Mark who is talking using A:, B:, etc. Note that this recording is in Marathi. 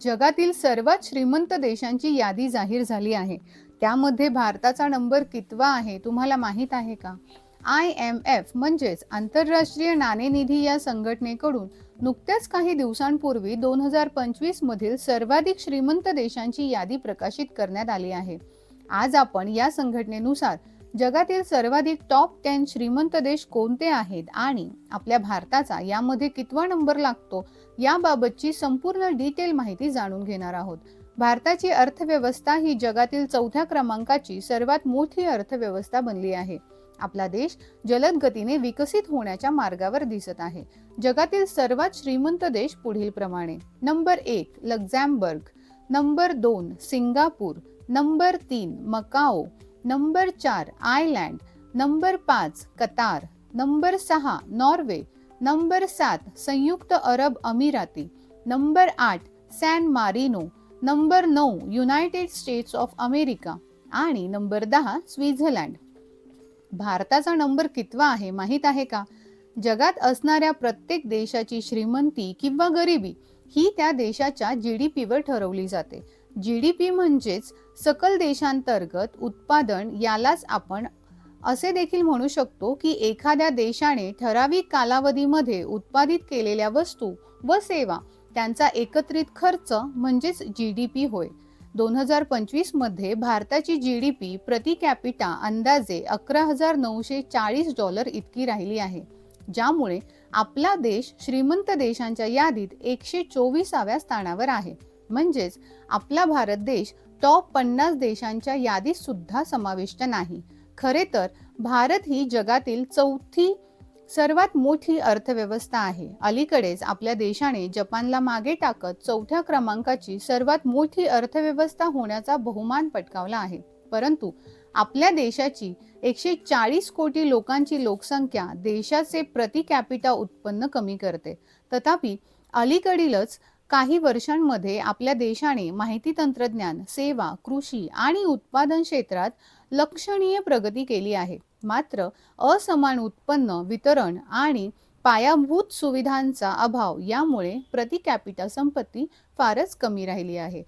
A: जगातील सर्वात श्रीमंत देशांची यादी जाहीर झाली आहे. त्यामध्ये भारताचा नंबर कितवा आहे तुम्हाला माहीत आहे का? आय एम एफ म्हणजेच आंतरराष्ट्रीय नाणेनिधी या संघटनेकडून नुकत्याच काही दिवसांपूर्वी दोन हजार पंचवीस मधील सर्वाधिक श्रीमंत देशांची यादी प्रकाशित करण्यात आली आहे. आज आपण या संघटनेनुसार जगातील सर्वाधिक टॉप टेन श्रीमंत देश कोणते आहेत? आणि आपल्या भारताचा यामध्ये कितवा नंबर लागतो? याबाबतची संपूर्ण डिटेल माहिती जाणून घेणार आहोत. भारताची अर्थव्यवस्था ही जगातील चौथ्या क्रमांकाची सर्वात मोठी अर्थव्यवस्था बनली आहे. आपला देश जलद गतीने विकसित होण्याच्या मार्गावर दिसत आहे. जगातील सर्वात श्रीमंत देश पुढील प्रमाणे. नंबर एक लक्झॅम्बर्ग. नंबर दोन सिंगापूर. नंबर तीन मकाओ. नंबर चार आयलँड. नंबर पाच कतार. नंबर सहा नॉर्वे. नंबर सात संयुक्त अरब अमिराती. नंबर आठ सॅन मारिनो. नंबर नऊ युनायटेड स्टेट्स ऑफ अमेरिका. आणि नंबर दहा स्वित्झर्लंड. भारताचा नंबर कितवा आहे माहीत आहे का? जगात असणाऱ्या प्रत्येक देशाची श्रीमंती किंवा गरिबी ही त्या देशाच्या जी डी पीवर ठरवली जाते. जी डी पी म्हणजेच सकल देशांतर्गत उत्पादन यालाच आपण असे देखील म्हणू शकतो की एखाद्या देशाने ठराविक कालावधीमध्ये उत्पादित केलेल्या वस्तू व सेवा त्यांचा एकत्रित खर्च म्हणजेच जी डी पी होय. दोन हजार पंचवीसमध्ये भारताची जी डी पी प्रति कॅपिटा अंदाजे अकरा हजार नऊशे चाळीस डॉलर इतकी राहिली आहे. ज्यामुळे आपला देश श्रीमंत देशांच्या यादीत एकशे चोवीसाव्या स्थानावर आहे. म्हणजेच आपला भारत देश टॉप पन्नास देशांच्या यादीत सुद्धा समाविष्ट नाही. खरे तर भारत ही जगातील चौथी सर्वात मोठी अर्थव्यवस्था आहे. अलीकडेच आपल्या देशाने जपानला मागे टाकत चौथ्या क्रमांकाची सर्वात मोठी अर्थव्यवस्था होण्याचा बहुमान पटकावला आहे. परंतु आपल्या देशाची एकशे चाळीस कोटी लोकांची लोकसंख्या देशाचे प्रति कॅपिटा उत्पन्न कमी करते. तथापि अलीकडीलच काही वर्षांमध्ये आपल्या देशाने माहिती तंत्रज्ञान सेवा कृषी आणि उत्पादन क्षेत्रात लक्षणीय प्रगती केली आहे. मात्र असमान उत्पन्न वितरण आणि पायाभूत सुविधांचा अभाव यामुळे प्रति कॅपिटा संपत्ती फारच कमी राहिली आहे.